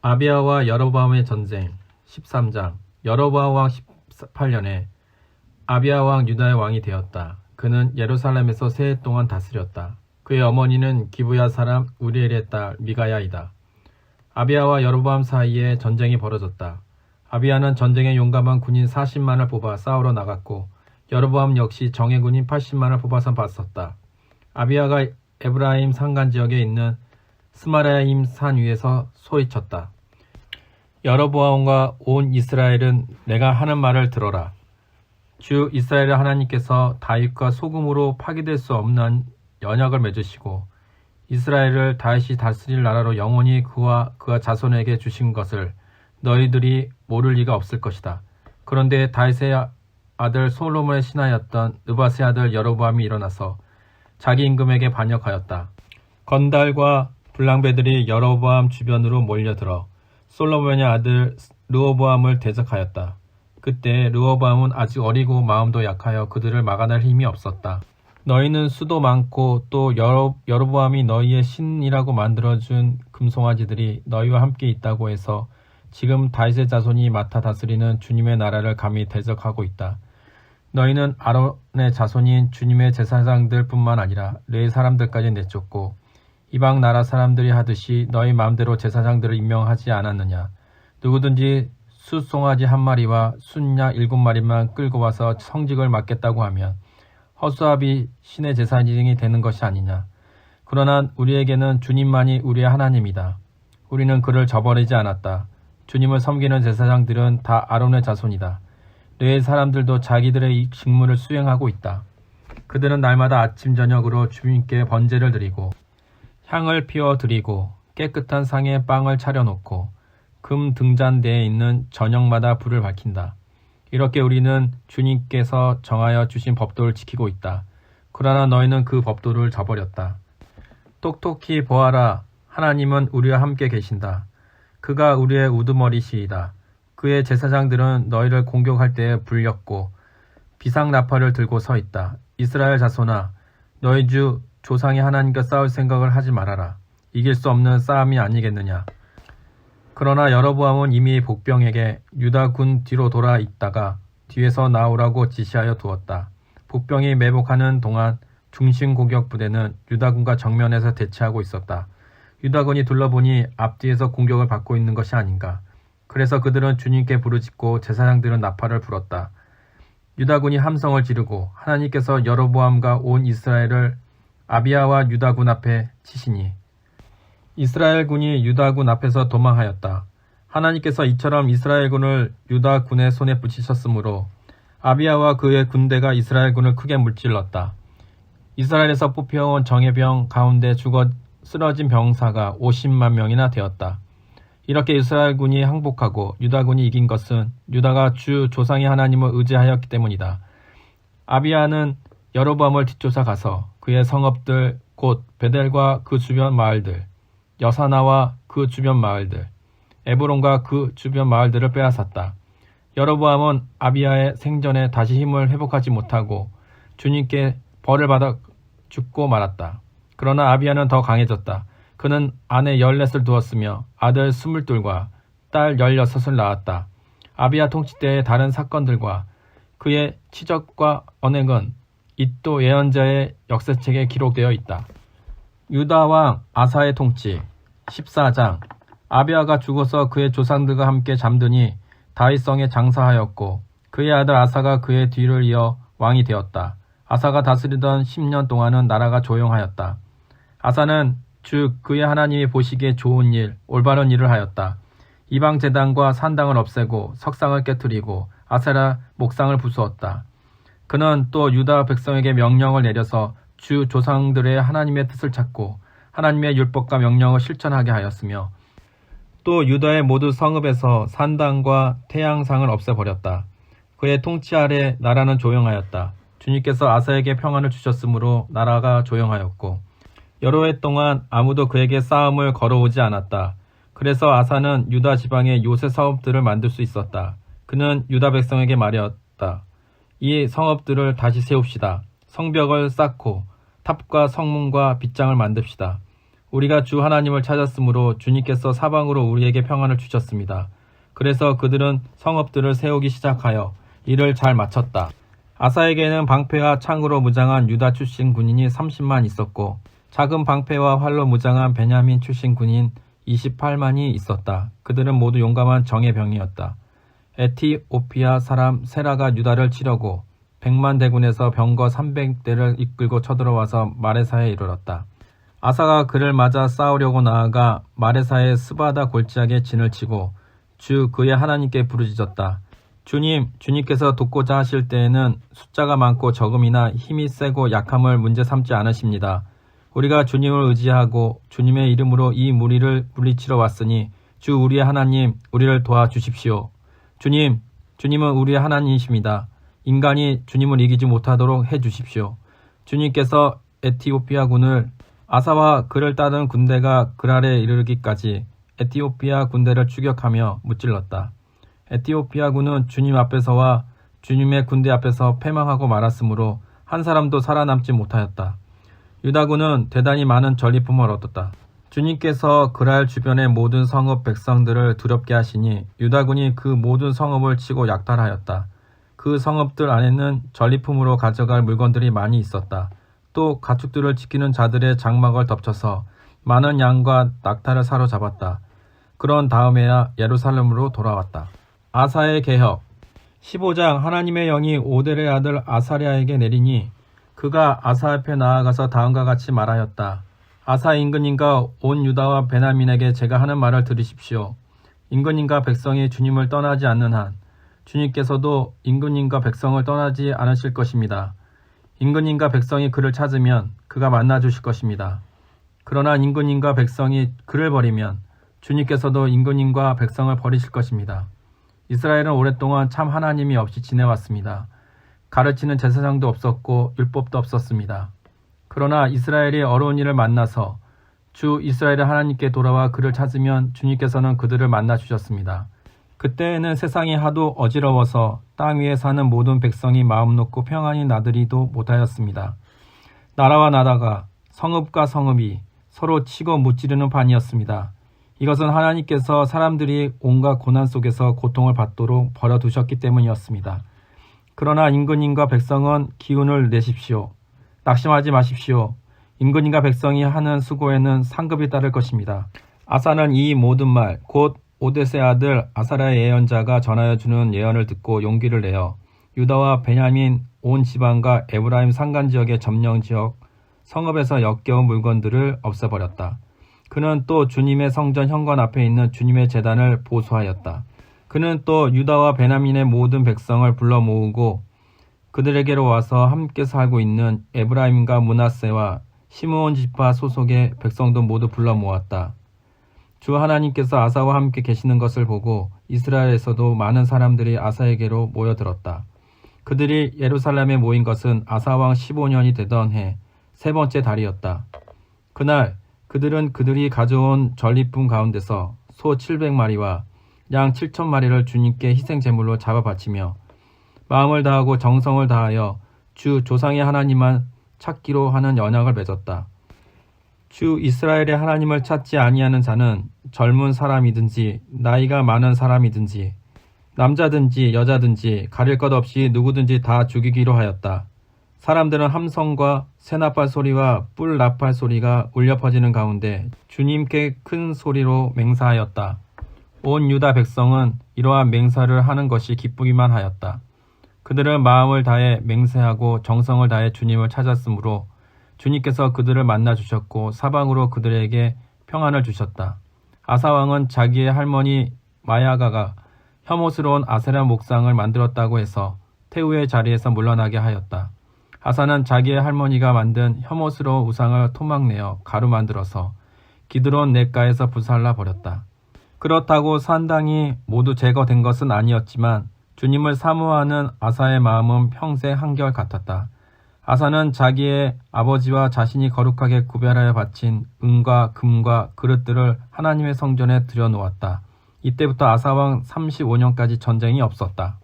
아비아와 여로보암의 전쟁 13장 여로보암 왕 18년에 아비아 왕 유다의 왕이 되었다. 그는 예루살렘에서 세 해 동안 다스렸다. 그의 어머니는 기브야 사람 우리엘의 딸 미가야이다. 아비아와 여로보암 사이에 전쟁이 벌어졌다. 아비아는 전쟁에 용감한 군인 40만을 뽑아 싸우러 나갔고 여로보암 역시 정예 군인 80만을 뽑아서 맞섰다. 아비아가 에브라임 산간 지역에 있는 스마라임 산 위에서 소리쳤다. 여로보암과 온 이스라엘은 내가 하는 말을 들어라. 주 이스라엘 하나님께서 다윗과 소금으로 파괴될 수 없는 연약을 맺으시고 이스라엘을 다윗이 다스릴 나라로 영원히 그와 그와 자손에게 주신 것을 너희들이 모를 리가 없을 것이다. 그런데 다윗의 아들 솔로몬의 신하였던 느바스의 아들 여로보암이 일어나서 자기 임금에게 반역하였다. 건달과 불량배들이 여로보암 주변으로 몰려들어 솔로몬의 아들 르호보암을 대적하였다. 그때 르호보암은 아직 어리고 마음도 약하여 그들을 막아낼 힘이 없었다. 너희는 수도 많고 또 여러, 여로보암이 너희의 신이라고 만들어준 금송아지들이 너희와 함께 있다고 해서 지금 다윗의 자손이 맡아 다스리는 주님의 나라를 감히 대적하고 있다. 너희는 아론의 자손인 주님의 제사장들 뿐만 아니라 레 사람들까지 내쫓고 이방 나라 사람들이 하듯이 너희 마음대로 제사장들을 임명하지 않았느냐. 누구든지 숫송아지 한 마리와 순야 일곱 마리만 끌고 와서 성직을 맡겠다고 하면 허수아비 신의 제사장이 되는 것이 아니냐. 그러나 우리에게는 주님만이 우리의 하나님이다. 우리는 그를 저버리지 않았다. 주님을 섬기는 제사장들은 다 아론의 자손이다. 뇌의 사람들도 자기들의 이 직무를 수행하고 있다. 그들은 날마다 아침 저녁으로 주님께 번제를 드리고 향을 피워 드리고 깨끗한 상에 빵을 차려놓고 금 등잔대에 있는 저녁마다 불을 밝힌다. 이렇게 우리는 주님께서 정하여 주신 법도를 지키고 있다. 그러나 너희는 그 법도를 저버렸다. 똑똑히 보아라. 하나님은 우리와 함께 계신다. 그가 우리의 우두머리시이다. 그의 제사장들은 너희를 공격할 때에 불렸고 비상나팔을 들고 서 있다. 이스라엘 자손아, 너희 주 조상의 하나님과 싸울 생각을 하지 말아라. 이길 수 없는 싸움이 아니겠느냐. 그러나 여러보암은 이미 복병에게 유다 군 뒤로 돌아 있다가 뒤에서 나오라고 지시하여 두었다. 복병이 매복하는 동안 중심 공격 부대는 유다군과 정면에서 대치하고 있었다. 유다군이 둘러보니 앞뒤에서 공격을 받고 있는 것이 아닌가. 그래서 그들은 주님께 부르짖고 제사장들은 나팔을 불었다. 유다군이 함성을 지르고 하나님께서 여로보암과 온 이스라엘을 아비아와 유다군 앞에 치시니 이스라엘 군이 유다군 앞에서 도망하였다. 하나님께서 이처럼 이스라엘 군을 유다 군의 손에 붙이셨으므로 아비아와 그의 군대가 이스라엘 군을 크게 물질렀다. 이스라엘에서 뽑혀온 정예병 가운데 죽어 쓰러진 병사가 50만 명이나 되었다. 이렇게 이스라엘 군이 항복하고 유다 군이 이긴 것은 유다가 주 조상의 하나님을 의지하였기 때문이다. 아비아는 여로보암을 뒤쫓아 가서 그의 성읍들 곧 베델과 그 주변 마을들 여사나와 그 주변 마을들 에브론과 그 주변 마을들을 빼앗았다. 여로보암은 아비아의 생전에 다시 힘을 회복하지 못하고 주님께 벌을 받아 죽고 말았다. 그러나 아비아는 더 강해졌다. 그는 아내 열넷을 두었으며 아들 스물둘과 딸 열여섯을 낳았다. 아비아 통치 때의 다른 사건들과 그의 치적과 언행은 이또 예언자의 역사책에 기록되어 있다. 유다 왕 아사의 통치 14장 아비아가 죽어서 그의 조상들과 함께 잠드니 다윗성에 장사하였고 그의 아들 아사가 그의 뒤를 이어 왕이 되었다. 아사가 다스리던 10년 동안은 나라가 조용하였다. 아사는 주 그의 하나님이 보시기에 좋은 일, 올바른 일을 하였다. 이방 제단과 산당을 없애고 석상을 깨뜨리고 아세라 목상을 부수었다. 그는 또 유다 백성에게 명령을 내려서 주 조상들의 하나님의 뜻을 찾고 하나님의 율법과 명령을 실천하게 하였으며 또 유다의 모두 성읍에서 산당과 태양상을 없애버렸다. 그의 통치 아래 나라는 조용하였다. 주님께서 아사에게 평안을 주셨으므로 나라가 조용하였고 여러 해 동안 아무도 그에게 싸움을 걸어오지 않았다. 그래서 아사는 유다 지방의 요새 사업들을 만들 수 있었다. 그는 유다 백성에게 말했다. 이 성읍들을 다시 세웁시다. 성벽을 쌓고 탑과 성문과 빗장을 만듭시다. 우리가 주 하나님을 찾았으므로 주님께서 사방으로 우리에게 평안을 주셨습니다. 그래서 그들은 성읍들을 세우기 시작하여 일을 잘 마쳤다. 아사에게는 방패와 창으로 무장한 유다 출신 군인이 30만 있었고 작은 방패와 활로 무장한 베냐민 출신 군인 28만이 있었다. 그들은 모두 용감한 정예 병이었다. 에티오피아 사람 세라가 유다를 치려고 100만 대군에서 병거 300대를 이끌고 쳐들어와서 마레사에 이르렀다. 아사가 그를 맞아 싸우려고 나아가 마레사의 스바다 골짜기에 진을 치고 주 그의 하나님께 부르짖었다. 주님, 주님께서 돕고자 하실 때에는 숫자가 많고 적음이나 힘이 세고 약함을 문제 삼지 않으십니다. 우리가 주님을 의지하고 주님의 이름으로 이 무리를 물리치러 왔으니 주 우리의 하나님, 우리를 도와주십시오. 주님, 주님은 우리의 하나님이십니다. 인간이 주님을 이기지 못하도록 해 주십시오. 주님께서 에티오피아군을 아사와 그를 따른 군대가 그랄에 이르기까지 에티오피아 군대를 추격하며 무찔렀다. 에티오피아 군은 주님 앞에서와 주님의 군대 앞에서 패망하고 말았으므로 한 사람도 살아남지 못하였다. 유다군은 대단히 많은 전리품을 얻었다. 주님께서 그랄 주변의 모든 성읍 백성들을 두렵게 하시니 유다군이 그 모든 성읍을 치고 약탈하였다. 그 성읍들 안에는 전리품으로 가져갈 물건들이 많이 있었다. 또 가축들을 지키는 자들의 장막을 덮쳐서 많은 양과 낙타를 사로잡았다. 그런 다음에야 예루살렘으로 돌아왔다. 아사의 개혁 15장 하나님의 영이 오델의 아들 아사랴에게 내리니 그가 아사 앞에 나아가서 다음과 같이 말하였다. 아사 임금님과 온 유다와 베냐민에게 제가 하는 말을 들으십시오. 임금님과 백성이 주님을 떠나지 않는 한 주님께서도 임금님과 백성을 떠나지 않으실 것입니다. 임금님과 백성이 그를 찾으면 그가 만나 주실 것입니다. 그러나 임금님과 백성이 그를 버리면 주님께서도 임금님과 백성을 버리실 것입니다. 이스라엘은 오랫동안 참 하나님이 없이 지내왔습니다. 가르치는 제사장도 없었고 율법도 없었습니다. 그러나 이스라엘이 어려운 일을 만나서 주 이스라엘의 하나님께 돌아와 그를 찾으면 주님께서는 그들을 만나 주셨습니다. 그때에는 세상이 하도 어지러워서 땅 위에 사는 모든 백성이 마음 놓고 평안히 나들이도 못하였습니다. 나라와 나라가 성읍과 성읍이 서로 치고 무찌르는 판이었습니다. 이것은 하나님께서 사람들이 온갖 고난 속에서 고통을 받도록 버려두셨기 때문이었습니다. 그러나 임금님과 백성은 기운을 내십시오. 낙심하지 마십시오. 임금님과 백성이 하는 수고에는 상급이 따를 것입니다. 아사는 이 모든 말, 곧 오데세 아들 아사라의 예언자가 전하여 주는 예언을 듣고 용기를 내어 유다와 베냐민 온 지방과 에브라임 산간 지역의 점령 지역 성읍에서 역겨운 물건들을 없애버렸다. 그는 또 주님의 성전 현관 앞에 있는 주님의 재단을 보수하였다. 그는 또 유다와 베냐민의 모든 백성을 불러 모으고 그들에게로 와서 함께 살고 있는 에브라임과 문하세와 시므온 지파 소속의 백성도 모두 불러 모았다. 주 하나님께서 아사와 함께 계시는 것을 보고 이스라엘에서도 많은 사람들이 아사에게로 모여들었다. 그들이 예루살렘에 모인 것은 아사왕 15년이 되던 해 세 번째 달이었다. 그날 그들은 그들이 가져온 전리품 가운데서 소 700마리와 양 7천마리를 주님께 희생 제물로 잡아 바치며 마음을 다하고 정성을 다하여 주 조상의 하나님만 찾기로 하는 연약을 맺었다. 주 이스라엘의 하나님을 찾지 아니하는 자는 젊은 사람이든지 나이가 많은 사람이든지 남자든지 여자든지 가릴 것 없이 누구든지 다 죽이기로 하였다. 사람들은 함성과 새나팔 소리와 뿔 나팔 소리가 울려 퍼지는 가운데 주님께 큰 소리로 맹사하였다. 온 유다 백성은 이러한 맹사를 하는 것이 기쁘기만 하였다. 그들은 마음을 다해 맹세하고 정성을 다해 주님을 찾았으므로 주님께서 그들을 만나 주셨고 사방으로 그들에게 평안을 주셨다. 아사 왕은 자기의 할머니 마야가가 혐오스러운 아세라 목상을 만들었다고 해서 태우의 자리에서 물러나게 하였다. 아사는 자기의 할머니가 만든 혐오스러운 우상을 토막내어 가루 만들어서 기드론 냇가에서 부살라 버렸다. 그렇다고 산당이 모두 제거된 것은 아니었지만 주님을 사모하는 아사의 마음은 평생 한결 같았다. 아사는 자기의 아버지와 자신이 거룩하게 구별하여 바친 은과 금과 그릇들을 하나님의 성전에 들여놓았다. 이때부터 아사왕 35년까지 전쟁이 없었다.